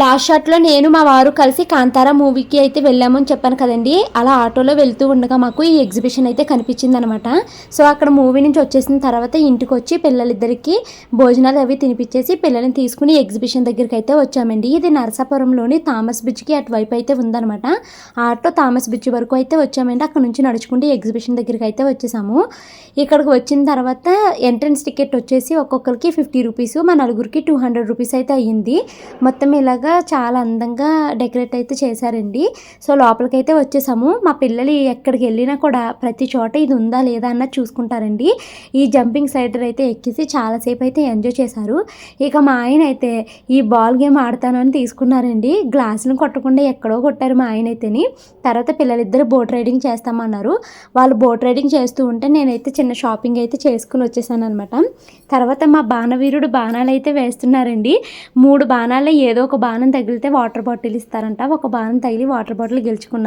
Last షాట్లో నేను మా వారు కలిసి కాంతారా మూవీకి అయితే వెళ్ళామని చెప్పాను కదండి. అలా ఆటోలో వెళ్తూ ఉండగా మాకు ఈ ఎగ్జిబిషన్ అయితే కనిపించింది అనమాట సో అక్కడ మూవీ నుంచి వచ్చేసిన తర్వాత ఇంటికి వచ్చి పిల్లలిద్దరికి భోజనాలు అవి తినిపించేసి పిల్లల్ని తీసుకుని ఎగ్జిబిషన్ దగ్గరికి అయితే వచ్చామండి. ఇది నరసాపురంలోని థామస్ బ్రిడ్జ్కి అటువైపు అయితే ఉందన్నమాట ఆటో థామస్ బ్రిడ్జ్ వరకు అయితే వచ్చామండి. అక్కడ నుంచి నడుచుకుంటే ఎగ్జిబిషన్ దగ్గరికి అయితే వచ్చేసాము. ఇక్కడికి వచ్చిన తర్వాత ఎంట్రన్స్ టికెట్ వచ్చేసి ఒక్కొక్కరికి ఫిఫ్టీ రూపీస్ మా నలుగురికి టూ హండ్రెడ్ రూపీస్ అయితే అయ్యింది. మొత్తం ఇలాగ చాలా అందంగా డెకరేట్ అయితే చేశారండి. సో లోపలికి అయితే వచ్చేసాము. మా పిల్లలు ఎక్కడికి వెళ్ళినా కూడా ప్రతి చోట ఇది ఉందా లేదా అన్నది చూసుకుంటారండి. ఈ జంపింగ్ సైడర్ అయితే ఎక్కేసి చాలాసేపు అయితే ఎంజాయ్ చేశారు. ఇక మా ఆయన అయితే ఈ బాల్ గేమ్ ఆడతాను అని తీసుకున్నారండి. గ్లాసులు కొట్టకుండా ఎక్కడో కొట్టారు మా ఆయన అయితేని. తర్వాత పిల్లలిద్దరు బోట్ రైడింగ్ చేస్తామన్నారు. వాళ్ళు బోట్ రైడింగ్ చేస్తూ ఉంటే నేనైతే చిన్న షాపింగ్ అయితే చేసుకుని వచ్చేసాను అనమాట తర్వాత మా బాణవీరుడు బాణాలు అయితే వేస్తున్నారండి. మూడు బాణాల్లో ఏదో ఒక బాణం తగిలితే వాటర్ బాటిల్ ఇస్తారంట. ఒక బాణం తగిలి వాటర్ బాటిల్ గెలుచుకున్నా